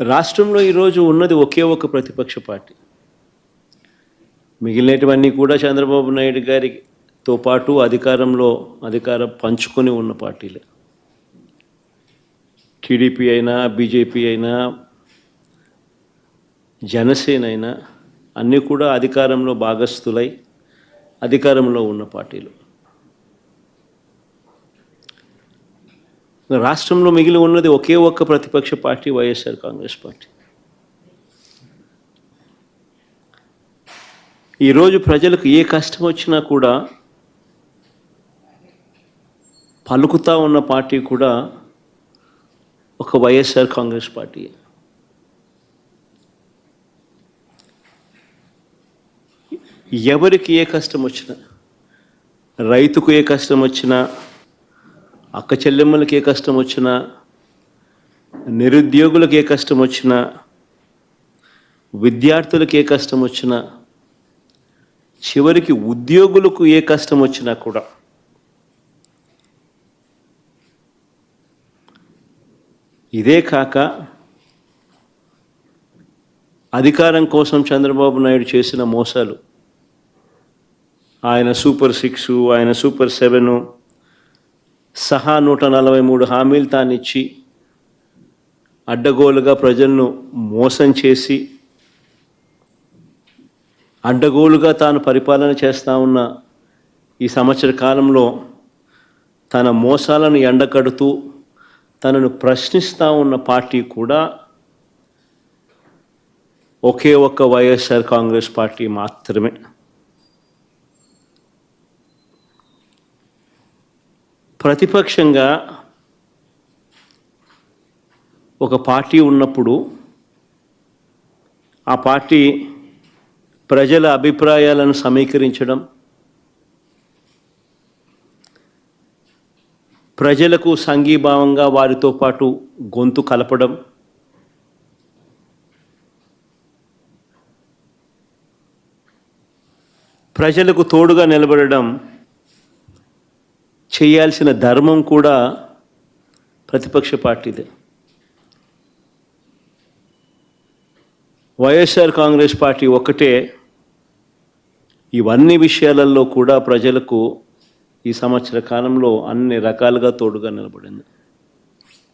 రాష్ట్రంలో ఈరోజు ఉన్నది ఒకే ఒక ప్రతిపక్ష పార్టీ. మిగిలినటువన్నీ కూడా చంద్రబాబు నాయుడు గారితో పాటు అధికారంలో అధికారం పంచుకొని ఉన్న పార్టీలే. టీడీపీ అయినా బీజేపీ అయినా జనసేన అయినా అన్నీ కూడా అధికారంలో భాగస్థులై అధికారంలో ఉన్న పార్టీలు. రాష్ట్రంలో మిగిలి ఉన్నది ఒకే ఒక్క ప్రతిపక్ష పార్టీ వైఎస్ఆర్ కాంగ్రెస్ పార్టీ. ఈరోజు ప్రజలకు ఏ కష్టం వచ్చినా కూడా పలుకుతా ఉన్న పార్టీ కూడా ఒక వైఎస్ఆర్ కాంగ్రెస్ పార్టీ. ఎవరికి ఏ కష్టం వచ్చినా రైతుకు ఏ కష్టం వచ్చినా అక్క చెల్లెమ్మలకి ఏ కష్టం వచ్చినా నిరుద్యోగులకు ఏ కష్టం వచ్చినా విద్యార్థులకు ఏ కష్టం వచ్చినా చివరికి ఉద్యోగులకు ఏ కష్టం వచ్చినా కూడా ఇదే కాక అధికారం కోసం చంద్రబాబు నాయుడు చేసిన మోసాలు ఆయన సూపర్ సిక్స్ ఆయన సూపర్ సెవెను సహా నూట నలభై మూడు హామీలు తానిచ్చి అడ్డగోలుగా ప్రజలను మోసం చేసి అడ్డగోలుగా తాను పరిపాలన చేస్తూ ఉన్న ఈ సంవత్సర కాలంలో తన మోసాలను ఎండకడుతూ తనను ప్రశ్నిస్తూ ఉన్న పార్టీ కూడా ఒకే ఒక్క వైఎస్ఆర్ కాంగ్రెస్ పార్టీ మాత్రమే. ప్రతిపక్షంగా ఒక పార్టీ ఉన్నప్పుడు ఆ పార్టీ ప్రజల అభిప్రాయాలను సమీకరించడం ప్రజలకు సంఘీభావంగా వారితో పాటు గొంతు కలపడం ప్రజలకు తోడుగా నిలబడడం చేయాల్సిన ధర్మం కూడా ప్రతిపక్ష పార్టీదే. వైఎస్ఆర్ కాంగ్రెస్ పార్టీ ఒక్కటే ఇవన్నీ విషయాలలో కూడా ప్రజలకు ఈ సంవత్సర కాలంలో అన్ని రకాలుగా తోడుగా నిలబడింది.